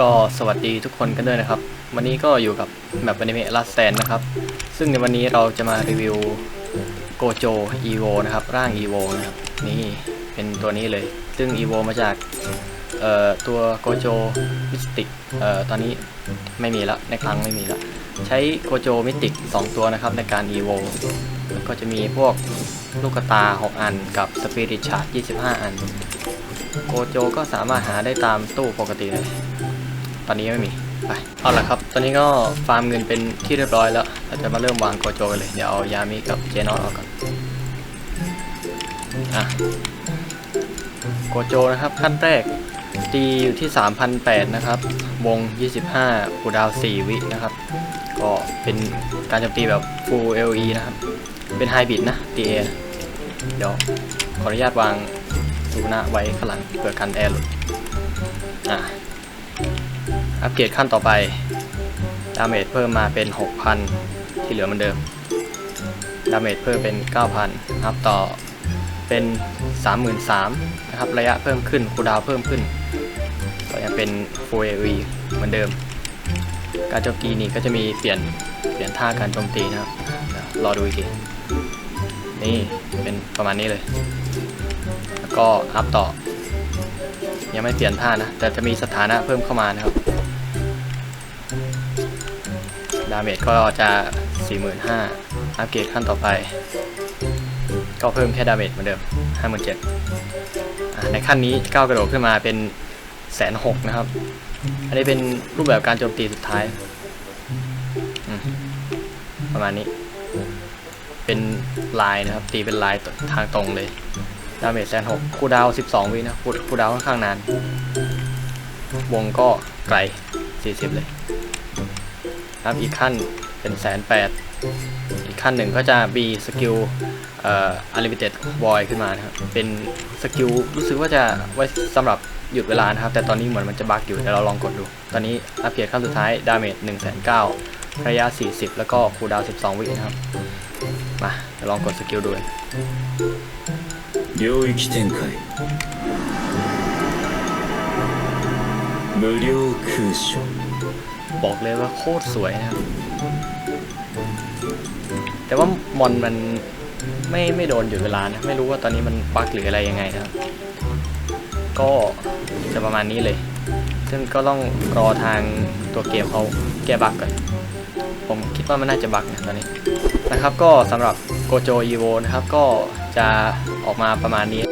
ก็สวัสดีทุกคนกันด้วยนะครับ วันนี้ก็อยู่กับแมปอนิเมะลาสแตนนะครับ ซึ่งในวันนี้เราจะมารีวิวโกโจอีโวนะครับ ร่างอีโวนะครับ นี่เป็นตัวนี้เลย ซึ่งอีโวมาจากเอ่อตัวโกโจมิสติกเอ่อตอนนี้ไม่มีล้วในครั้งไม่มีล้วใช้โกโจมิติก2 ตัวนะครับในการอีโวก็จะมีพวกลูกตา 6 อันกับสปิริตชาร์ด25 อัน โกโจก็สามารถหาได้ตามตู้ปกติเลย ตอนนี้ไม่มีไปเอาละครับ ตอนนี้ก็ฟาร์มเงินเป็นที่เรียบร้อยแล้วเราจะมาเริ่มวางโกโจกันเลย เดี๋ยวเอายามิกับเจนอตออกก่อนอะโกโจนะครับขั้นแรกตีอยู่ที่ 3,008นะครับ วง 25คูดาว 4 วินะครับ ก็เป็นการโจมตีแบบ full LE นะครับ เป็นไฮบิดนะตีเอเดี๋ยวขออนุญาตวางสูน้าไว้ข้างหลังเพื่อกันแอร์หลุดอะ อัปเกรดขั้นต่อไป ดาเมจเพิ่มมาเป็น 6,000 ที่เหลือเหมือนเดิม ดาเมจเพิ่มเป็น 9,000ครับต่อเป็น 33,000นะครับ ระยะเพิ่มขึ้นคูดาวเพิ่มขึ้น ก็ยังเป็น Full AoE เหมือนเดิม การโจมตีนี้ก็จะมีเปลี่ยนเปลี่ยนท่าการโจมตีนะครับ รอดูอีกที นี่เป็นประมาณนี้เลย แล้วก็อัพต่อ ยังไม่เปลี่ยนท่านะ แต่จะมีสถานะเพิ่มเข้ามานะครับ ดาเมจก็จะ 45,000อัปเกรดขั้นต่อไป ก็เพิ่มแค่ดาเมจเหมือนเดิม 57,000ในขั้นนี้ก้าวกระโดดขึ้นมาเป็นแสนหกนะครับ อันนี้เป็นรูปแบบการโจมตีสุดท้าย ประมาณนี้ เป็นลายนะครับ ตีเป็นลายทางตรงเลย ดาเมจแสนหกคูดาวสิบสองวินะคูดาวค่อนข้างนาน วงก็ไกล40เลย ครับอีกขั้นเป็นแสนแปดอีกขั้นหนึ่งก็จะมีสกิลเอ่อ unlimited void ขึ้นมานะครับ เป็นสกิลรู้สึกว่าจะไว้สำหรับหยุดเวลานะครับ แต่ตอนนี้เหมือนมันจะบั๊กอยู่เดี๋ยวเราลองกดดู ตอนนี้อัปเกรดขั้นสุดท้ายดาเมจ1 9 0 0 0ระยะ 40 แล้วก็คูลดาว12 วินะครับ มาเดี๋ยวลองกดสกิลดูกัน 领域展开无料空所 บอกเลยว่าโคตรสวยนะครับ แต่ว่ามอนมันไม่ไม่โดนหยุดเวลานะ ไม่รู้ว่าตอนนี้มันบักหรืออะไรยังไงนะครับ ก็จะประมาณนี้เลย ซึ่งก็ต้องรอทางตัวเกมเขาแก้บักก่อน ผมคิดว่ามันน่าจะบักนะตอนนี้นะครับก็สำหรับโกโจอีโวนะครับก็จะออกมาประมาณนี้